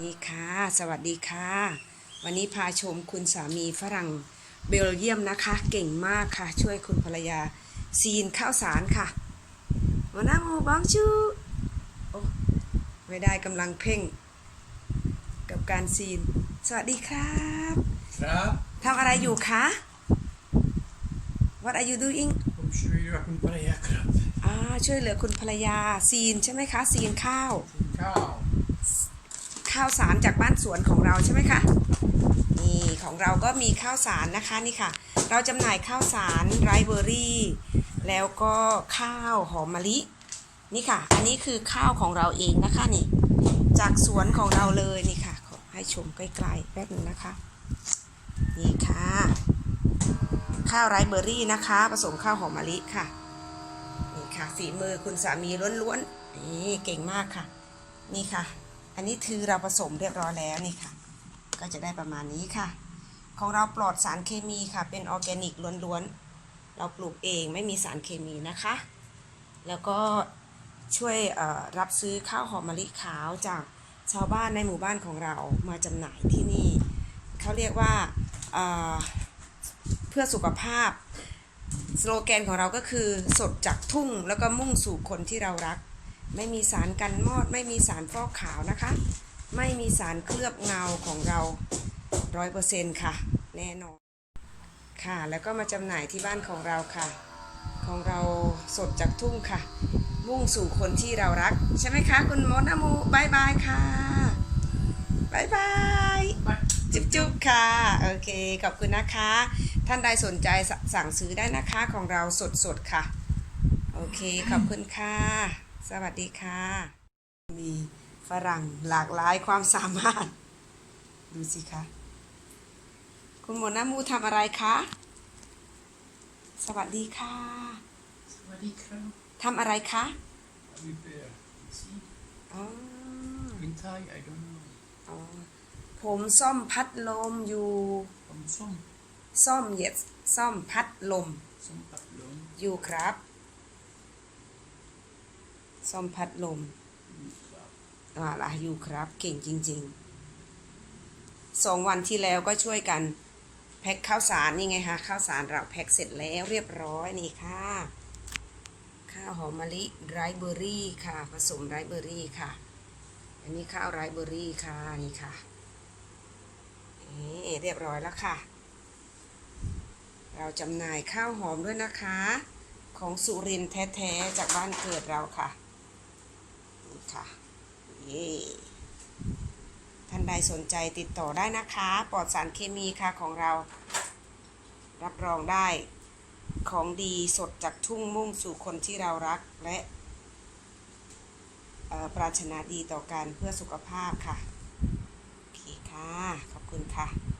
นี่ค่ะ สวัสดีค่ะ วันนี้พาชมคุณสามีฝรั่งเบลเยียมนะคะ เก่งมากค่ะ ช่วยคุณภรรยาซีนข้าวสารค่ะมานั่งโอบางชูโอ้ไม่ได้กำลังเพ่ง กับการซีน สวัสดีครับ ครับทำอะไรอยู่คะ What are you doing ผมช่วยรักคุณภรรยาครับอ่าช่วยเหลือคุณภรรยาซีนใช่ไหมคะ ซีนข้าวกินข้าว ข้าวสารจากบ้านสวนของเราใช่ไหมคะนี่ของเราก็มีข้าวสารนะคะนี่ค่ะ เราจำหน่ายข้าวสารไรเบอรี่แล้วก็ข้าวหอมมะลินี่ค่ะ อันนี้คือข้าวของเราเองนะคะนี่ จากสวนของเราเลยนี่ค่ะขอให้ชมใกล้ๆแป๊บนึงนะคะ นี่ค่ะ ข้าวไรเบอรี่นะคะ ผสมข้าวหอมมะลิค่ะนี่ค่ะฝีมือคุณสามีล้วนๆนี่เก่งมากค่ะ นี่ค่ะ อันนี้คือเราผสมเรียบร้อยแล้วนี่ค่ะ ก็จะได้ประมาณนี้ค่ะ ของเราปลอดสารเคมีค่ะ เป็นออร์แกนิกล้วนๆ เราปลูกเองไม่มีสารเคมีนะคะ แล้วก็ช่วยรับซื้อข้าวหอมมะลิขาวจากชาวบ้านในหมู่บ้านของเรามาจำหน่ายที่นี่ เขาเรียกว่าเเพื่อสุขภาพ สโลแกนของเราก็คือสดจากทุ่งแล้วก็มุ่งสู่คนที่เรารัก ไม่มีสารกันมอด ไม่มีสารฟอกขาวนะคะ ไม่มีสารเคลือบเงาของเราร้อยเปอร์เซ็นต์ค่ะ แน่นอน ค่ะ แล้วก็มาจำหน่ายที่บ้านของเราค่ะ ของเราสดจากทุ่งค่ะ มุ่งสู่คนที่เรารัก ใช่ไหมคะ คุณมดนามูบายบายค่ะบายบายจุ๊บจุ๊บค่ะ โอเค ขอบคุณนะคะ ท่านใดสนใจสสั่งซื้อได้นะคะของเราสดสดค่ะ โอเค ขอบคุณค่ะ สวัสดีค่ะ มีฝรั่งหลากหลายความสามารถ ดูสิคะ คุณหมอน้ามูทำอะไรคะ สวัสดีค่ะ สวัสดีครับทำอะไรคะวิเบียร์ซีอ๋อวินไทย I don't know อ๋อ ผมซ่อมพัดลมอยู่ผมส้มซ่อมเย็ดซ่อมพัดลมส้มปัดลมอยู่ครับ ซ่อมพัดลมอ่าล่ะอยู่ครับเก่งจริงๆสองวันที่แล้วก็ช่วยกันแพ็คข้าวสารนี่ไงคะข้าวสารเราแพ็คเสร็จแล้วเรียบร้อยนี่ค่ะ ข้าวหอมมะลิไรเบอรี่ค่ะ ผสมไรเบอรี่ค่ะ อันนี้ข้าวไรเบอรี่ค่ะนี่ค่ะนี่เรียบร้อยแล้วค่ะ เราจำหน่ายข้าวหอมด้วยนะคะ ของสุรินทร์แท้ๆจากบ้านเกิดเราค่ะ ค่ะท่านใดสนใจติดต่อได้นะคะ ปลอดสารเคมีค่ะของเรา รับรองได้ของดีสดจากทุ่งมุ่งสู่คนที่เรารักและปราชนาดีต่อกันเพื่อสุขภาพค่ะ โอเคค่ะ ขอบคุณค่ะ